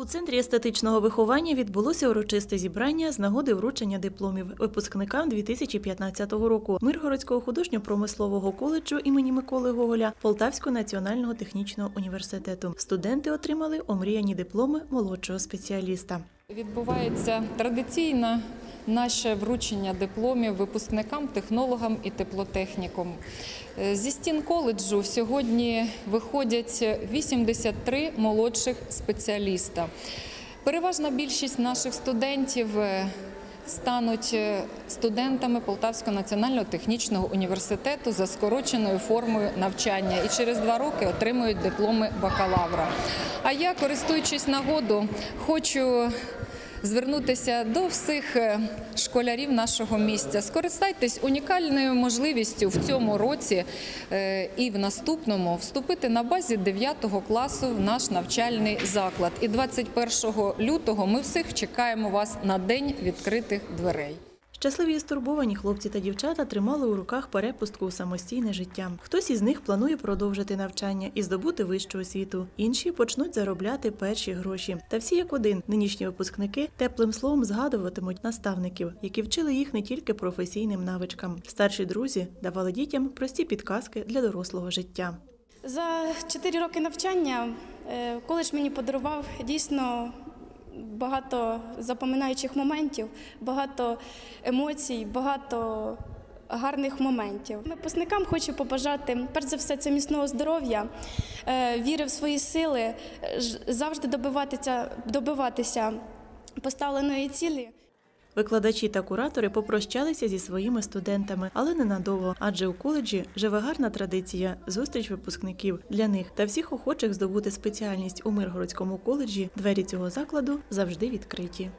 У центрі естетичного виховання відбулося урочисте зібрання з нагоди вручення дипломів випускникам 2015 року Миргородського художньо-промислового коледжу імені Миколи Гоголя Полтавського національного технічного університету. Студенти отримали омріяні дипломи молодшого спеціаліста. Відбувається традиційне наше вручення дипломів випускникам, технологам і теплотехнікам. Е, Зі стін коледжу сьогодні виходять 83 молодших спеціаліста. Переважна більшість наших студентів е, стануть е, студентами Полтавського національного технічного університету за скороченою формою навчання і через два роки отримують дипломи бакалавра. А я, користуючись нагоду, хочу звернутися до всіх е, школярів нашого місця. Скористайтесь унікальною можливістю в цьому році е, і в наступному вступити на базі 9 класу в наш навчальний заклад. І 21 лютого ми всіх чекаємо вас на день відкритих дверей. Щасливі і стурбовані хлопці та дівчата тримали у руках перепустку у самостійне життя. Хтось із них планує продовжити навчання і здобути вищу освіту. Інші почнуть заробляти перші гроші. Та всі як один нинішні випускники теплим словом згадуватимуть наставників, які вчили їх не тільки професійним навичкам. Старші друзі давали дітям прості підказки для дорослого життя. За 4 роки навчання е, коледж мені подарував дійсно багато запоминаючих моментів, багато емоцій, багато гарних моментів. Випускникам хочу побажати, перш за все, це міцного здоров'я, е, віри в свої сили, завжди добиватися, добиватися поставленої цілі. Викладачі та куратори попрощалися зі своїми студентами, але ненадовго, адже у коледжі живе гарна традиція зустріч випускників для них та всіх охочих здобути спеціальність у Миргородському коледжі. Двері цього закладу завжди відкриті.